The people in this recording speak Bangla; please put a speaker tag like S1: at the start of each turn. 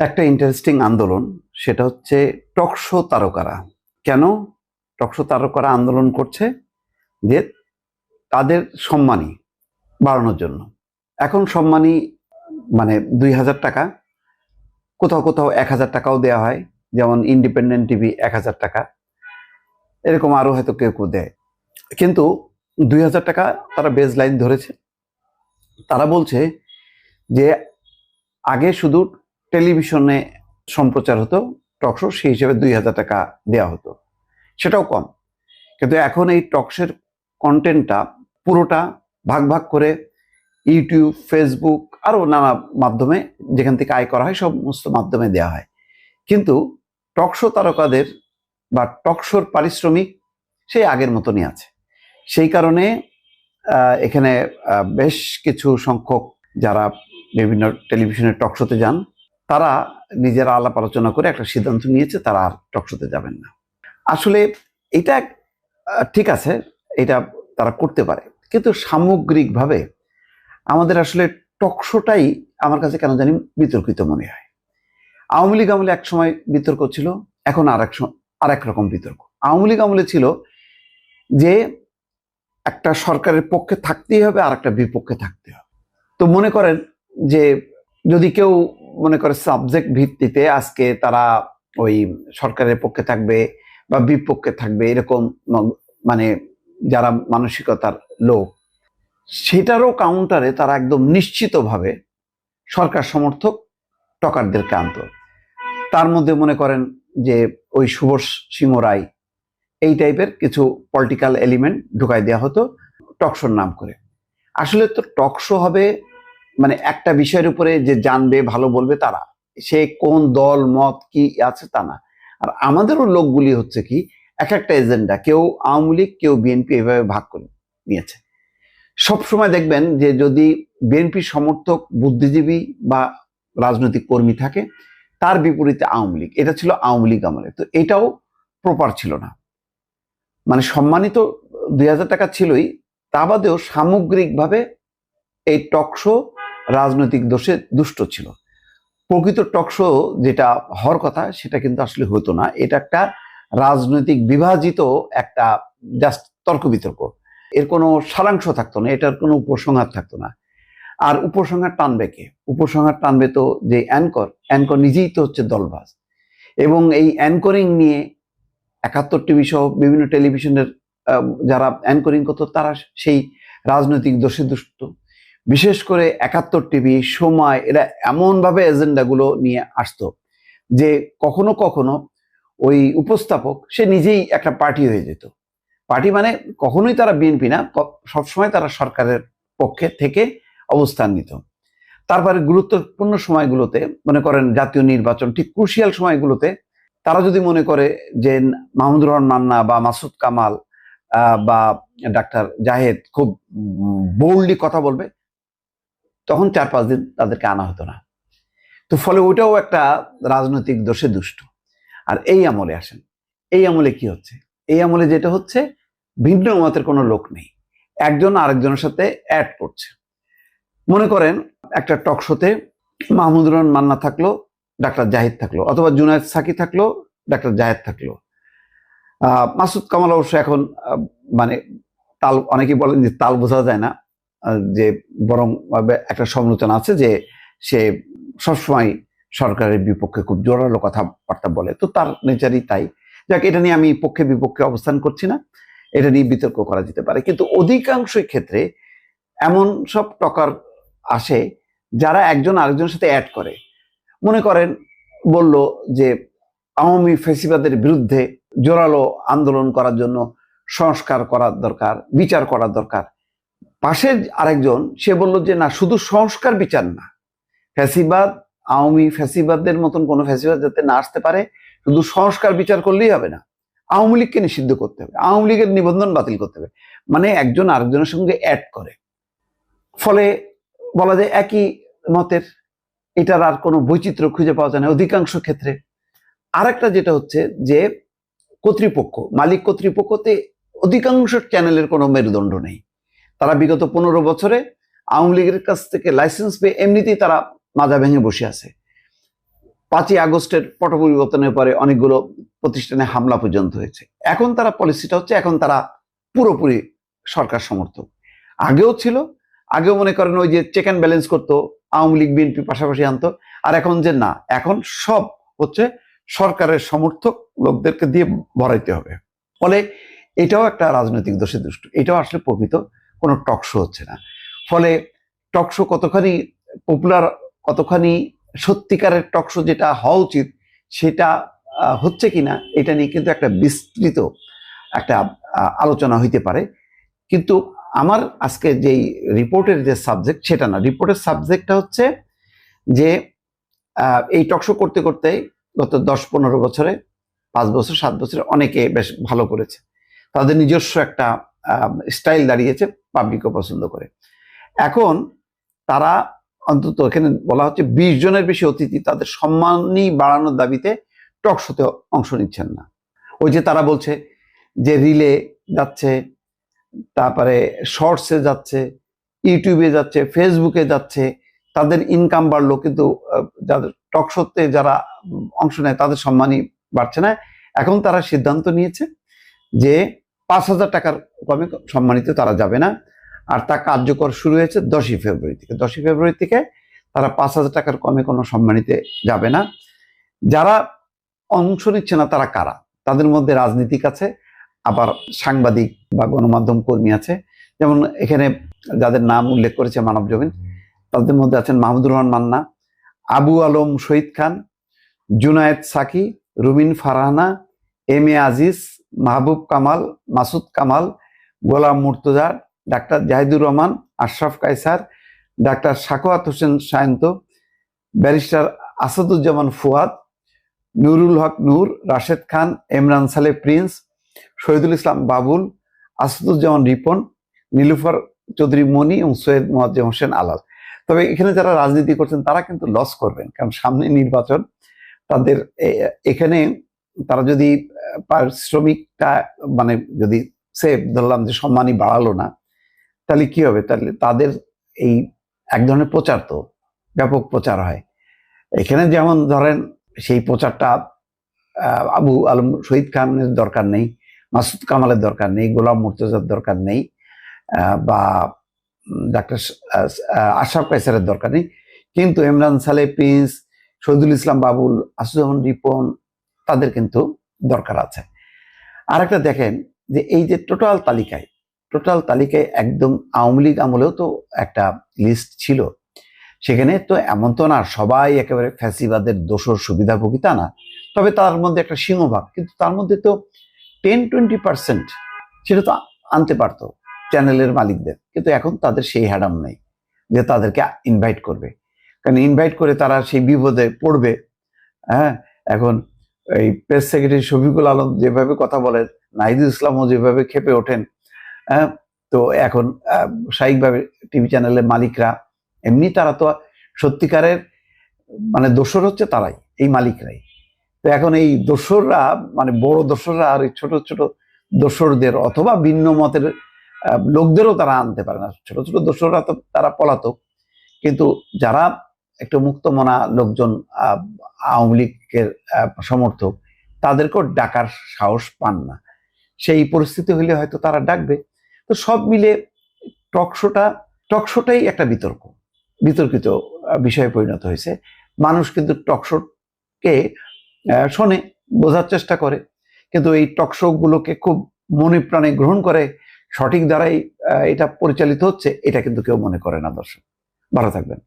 S1: একটা ইন্টারেস্টিং আন্দোলন, সেটা হচ্ছে টকশো তারকারা। কেন টকশো তারকারা আন্দোলন করছে? যে তাদের সম্মানী বাড়ানোর জন্য। এখন সম্মানী মানে দুই হাজার টাকা, কোথাও কোথাও এক হাজার টাকাও দেওয়া হয়, যেমন ইন্ডিপেন্ডেন্ট টিভি এক হাজার টাকা। এরকম আরও হয়তো কেউ কেউ দেয়। কিন্তু দুই হাজার টাকা তারা বেজ লাইন ধরেছে। তারা বলছে যে আগে শুধু টেলিভিশনে সম্প্রচার হতো টকশো সেই হিসেবে দুই হাজার টাকা দেওয়া হতো। সেটাও কম। কিন্তু এখন এই টকশের কন্টেন্টটা পুরোটা ভাগ ভাগ করে ইউটিউব, ফেসবুক, আরও নানা মাধ্যমে যেখান থেকে আয় করা হয়, সমস্ত মাধ্যমে দেওয়া হয়। কিন্তু টকশো তারকাদের বা টকশোর পারিশ্রমিক সেই আগের মতনই আছে। সেই কারণে এখানে বেশ কিছু সংখ্যক যারা বিভিন্ন টেলিভিশনের টকশোতে যান তারা নিজেরা আলাপ আলোচনা করে একটা সিদ্ধান্ত নিয়েছে, তারা আর টকশোতে যাবেন না। আসলে এটা ঠিক আছে, এটা তারা করতে পারে। কিন্তু সামগ্রিকভাবে আমাদের আসলে টকশোটাই আমার কাছে কেন জানি বিতর্কিত মনে হয়। আওয়ামী লীগ আমলে এক সময় বিতর্ক ছিল, এখন আর এক আর এক রকম বিতর্ক। আওয়ামী লীগ আমলে ছিল যে একটা সরকারের পক্ষে থাকতেই হবে আর একটা বিপক্ষে থাকতে হবে। তো মনে করেন যে যদি কেউ মনে করে সাবজেক্ট ভিত্তিতে আজকে তারা ওই সরকারের পক্ষে থাকবে বা বিপক্ষে থাকবে এরকম মানে যারা মানসিকতার লোক, সেটারও কাউন্টারে তারা একদম নিশ্চিতভাবে সরকার সমর্থক টকারদেরকে আনত তার মধ্যে মনে করেন যে ওই শুভ সিংহ রায়, এই টাইপের কিছু পলিটিক্যাল এলিমেন্ট ঢুকাই দেওয়া হতো টকশোর নাম করে। আসলে তো টকশো হবে মানে একটা বিষয়ের উপরে যে জানবে, ভালো বলবে তারা। সে কোন দল, মত কি আছে তা না। আর আমাদেরও লোকগুলি হচ্ছে কি, এক একটা এজেন্ডা, কেউ আওয়ামী লীগ, কেউ বিএনপি এভাবে ভাগ করে নিয়েছে। সব সময় দেখবেন যে যদি বিএনপি সমর্থক, বুদ্ধিজীবী বা রাজনৈতিক কর্মী থাকে, তার বিপরীতে আওয়ামী লীগ। এটা ছিল আওয়ামী লীগ আমলে। তো এটাও প্রপার ছিল না। মানে সম্মানিত দুই হাজার টাকা ছিলই, তা বাদেও সামগ্রিকভাবে এই টকশো রাজনৈতিক দোষে দুষ্ট ছিল। প্রকৃত টকশো যেটা হওয়ার কথা সেটা কিন্তু আসলে হতো না। এটা একটা রাজনৈতিক বিভাজিত একটা জাস্ট তর্ক বিতর্ক। এর কোনো সারাংশ থাকতো না, এটার কোনো উপসংহার থাকতো না। আর উপসংহার টানবে কে? উপসংহার টানবে তো যে অ্যানকর অ্যানকর নিজেই তো হচ্ছে দলবাজ। এবং এই অ্যাঙ্করিং নিয়ে একাত্তর টিভি সহ বিভিন্ন টেলিভিশনের যারা অ্যাঙ্করিং করতো তারা সেই রাজনৈতিক দোষে দুষ্ট। বিশেষ করে একাত্তর টিভি, সময়, এরা এমনভাবে এজেন্ডাগুলো নিয়ে আসতো যে কখনো কখনো ওই উপস্থাপক, সে নিজেই একটা পার্টি হয়ে যেত। পার্টি মানে কখনোই তারা বিএনপি না সবসময় তারা সরকারের পক্ষে থেকে অবস্থান নিত। তারপরে গুরুত্বপূর্ণ সময়গুলোতে মনে করেন জাতীয় নির্বাচন, ঠিক ক্রুশিয়াল সময়গুলোতে তারা যদি মনে করে যে মাহমুদুর রহমান মান্না বা মাসুদ কামাল বা ডাক্তার জাহেদ খুব বোল্ডলি কথা বলবে তখন চার পাঁচ দিন তাদেরকে আনা হতো না। তো ফলে ওইটাও একটা রাজনৈতিক দোষে দুষ্ট। আর এই আমলে আসেন। এই আমলে কি হচ্ছে? এই আমলে যেটা হচ্ছে, ভিন্ন মতের কোনো লোক নেই। একজন আরেকজনের সাথে অ্যাড করছে। মনে করেন, একটা টক শোতে মাহমুদুর রহমান মান্না থাকল, ডাক্তার জাহিদ থাকল, অথবা জুনায়দ সাকি থাকল, ডাক্তার জাহেদ থাকল। মাসুদ কামাল অবশ্য এখন মানে তাল, অনেকেই বলেন যে তাল বোঝা যায় না। যে বরং একটা সমালোচনা আছে যে সে সবসময় সরকারের বিপক্ষে খুব জোরালো কথাবার্তা বলে। তো তার নেচারই তাই। যাক, এটা নিয়ে আমি পক্ষে বিপক্ষে অবস্থান করছি না। এটা নিয়ে বিতর্ক করা যেতে পারে। কিন্তু অধিকাংশই ক্ষেত্রে এমন সব টকার আসে যারা একজন আরেকজনের সাথে অ্যাড করে। মনে করেন, বলল যে আওয়ামী ফেসিবাদের বিরুদ্ধে জোরালো আন্দোলন করার জন্য সংস্কার করার দরকার, বিচার করার দরকার। পাশের আরেকজন, সে বলল যে, না, শুধু সংস্কার বিচার না। ফ্যাসিবাদ, আওয়ামী ফ্যাসিবাদদের মতন কোনো ফ্যাসিবাদ যাতে না আসতে পারে, শুধু সংস্কার বিচার করলেই হবে না। আওয়ামী লীগকে নিষিদ্ধ করতে হবে। আওয়ামী লীগের নিবন্ধন বাতিল করতে হবে। মানে একজন আরেকজনের সঙ্গে অ্যাড করে। ফলে বলা যায় একই মতের এটার আর কোনো বৈচিত্র্য খুঁজে পাওয়া যায় না অধিকাংশ ক্ষেত্রে। আরেকটা যেটা হচ্ছে যে, কর্তৃপক্ষ, মালিক কর্তৃপক্ষতে অধিকাংশ চ্যানেলের কোনো মেরুদণ্ড নেই। তারা বিগত পনেরো বছরে আওয়ামী লীগের কাছ থেকে লাইসেন্স পেয়ে এমনিতেই তারা মাজা ভেঙে বসে আছে। পাঁচই আগস্টের পট পরিবর্তনের পরে অনেকগুলো প্রতিষ্ঠানে হামলা পর্যন্ত হয়েছে। এখন তারা পলিসিটা হচ্ছে এখন তারা পুরোপুরি সরকার সমর্থক। আগেও ছিল, আগেও মনে করেন ওই যে চেক অ্যান্ড ব্যালেন্স করতো, আওয়ামী লীগ বিএনপি পাশাপাশি আনতো, আর এখন যে না, এখন সব হচ্ছে সরকারের সমর্থক লোকদেরকে দিয়ে ভরাইতে হবে। ফলে এটাও একটা রাজনৈতিক দোষে দুষ্ট, এটাও আসলে প্রকৃত। কোনো টকশো হচ্ছে না। ফলে টকশো কতখানি পপুলার কতখানি সত্যিকারের টকশো যেটা হওয়া উচিত, সেটা হচ্ছে কিনা, এটা নিয়ে কিন্তু একটা বিস্তৃত একটা আলোচনা হইতে পারে। কিন্তু আমার আজকে যেই রিপোর্টের যে সাবজেক্ট সেটা না। রিপোর্টের সাবজেক্টটা হচ্ছে যে এই টকশো করতে করতে গত দশ পনেরো বছরে, পাঁচ বছর, সাত বছরে অনেকে বেশ ভালো করেছে। তাদের নিজস্ব একটা স্টাইল দাঁড়িয়েছে পাবলিকও পছন্দ করে। এখন তারা অন্তত এখানে বলা হচ্ছে বিশ জনের বেশি অতিথি তাদের সম্মানই বাড়ানোর দাবিতে টক শোতে অংশ নিচ্ছেন না। ওই যে তারা বলছে যে রিলে যাচ্ছে, তারপরে শর্টসে যাচ্ছে ইউটিউবে যাচ্ছে ফেসবুকে যাচ্ছে, তাদের ইনকাম বাড়লো কিন্তু যাদের টক শোতে যারা অংশ নেয় তাদের সম্মানই বাড়ছে না। এখন তারা সিদ্ধান্ত নিয়েছে যে পাঁচ হাজার টাকার কমে সম্মানিত তারা যাবে না। আর তা কার্যকর শুরু হয়েছে দশই ফেব্রুয়ারি থেকে। দশই ফেব্রুয়ারি থেকে তারা পাঁচ হাজার টাকার কমে কোনো সম্মানিতে যাবে না। যারা অংশ নিচ্ছে না তারা কারা? তাদের মধ্যে রাজনীতিক আছে, আবার সাংবাদিক বা গণমাধ্যম কর্মী আছে। যেমন এখানে যাদের নাম উল্লেখ করেছে মানব জমিন, তাদের মধ্যে আছেন Mahmudur Rahman Manna, Abu Alam Shahid Khan, Junaid Saki, Rumin Farhana, M A Aziz Mahbub Kamal, Masud Kamal, Golam Murtaza doctor Zahidur Rahman, Ashraf Kaiser, doctor Sakhawat Hossain Sayanta, barrister Asaduzzaman Fuad, Nurul Haque Nur, Rashed Khan, Imran Saleh Prince, Shahidul Islam Babul, Asaduzzaman Ripon, Nilufar Chowdhury Moni এবং সৈয়দ মোয়াজ্জেম হোসেন আলাল। তবে এখানে যারা রাজনীতি করছেন, তারা কিন্তু লস করবেন। কারণ সামনে নির্বাচন, তাদের এখানে তারা যদি পারিশ্রমিকটা মানে যদি সে ধরলাম যে সম্মানই বাড়ালো না, তাহলে কি হবে? তাহলে তাদের এই এক ধরনের প্রচার তো, ব্যাপক প্রচার হয়। এখানে যেমন ধরেন, সেই প্রচারটা আবু আলম শহীদ খানের দরকার নেই, মাসুদ কামালের দরকার নেই, গোলাম মুর্তজার দরকার নেই বা ডাক্তার আশরাফ কাইসারের দরকার নেই। কিন্তু ইমরান সালে প্রিন্স শহীদুল ইসলাম বাবুল আসুজ্জামান রিপন, তাদের কিন্তু দরকার আছে। আর একটা দেখেন যে এই যে টোটাল তালিকায় টোটাল তালিকায় একদম আওয়ামী লীগ আমলেও তো একটা লিস্ট ছিল। সেখানে তো এমন তো না, সবাই একেবারে ফ্যাসিবাদের দোষর সুবিধাভোগী তা না। তবে তার মধ্যে একটা সিংহভাগ, কিন্তু তার মধ্যে তো টেন টোয়েন্টি পার্সেন্ট সেটা তো আনতে পারতো চ্যানেলের মালিকদের। কিন্তু এখন তাদের সেই হ্যাডাম নেই যে তাদেরকে ইনভাইট করবে। কারণ ইনভাইট করে তারা সেই বিপদে পড়বে। হ্যাঁ এখন এই প্রেস সেক্রেটারি শফিকুল আলম যেভাবে কথা বলেন, নাহিদুল ইসলামও যেভাবে খেপে ওঠেন হ্যাঁ তো এখন স্বাভাবিকভাবে টিভি চ্যানেলের মালিকরা, এমনি তারা তো সত্যিকারের মানে দোসর হচ্ছে তারাই, এই মালিকরাই। তো এখন এই দোসররা মানে বড় দোসররা আর এই ছোট ছোট দোসরদের অথবা ভিন্ন মতের লোকদেরও তারা আনতে পারে না। ছোট ছোট দোসররা তো তারা পলাতক। কিন্তু যারা একটু মুক্তমনা লোকজন আওয়ামী লীগের সমর্থক, তাদেরকেও ডাকার সাহস পান না। সেই পরিস্থিতি হলে হয়তো তারা ডাকবে। তো সব মিলে টকশোটা, টকশোটাই একটা বিতর্ক, বিতর্কিত বিষয়ে পরিণত হয়েছে। মানুষ কিন্তু টকশোকে শোনে, বোঝার চেষ্টা করে। কিন্তু এই টকশোগুলোকে খুব মনে প্রাণে গ্রহণ করে, সঠিক দ্বারাই এটা পরিচালিত হচ্ছে, এটা কিন্তু কেউ মনে করে না, দর্শক। ভালো থাকবেন।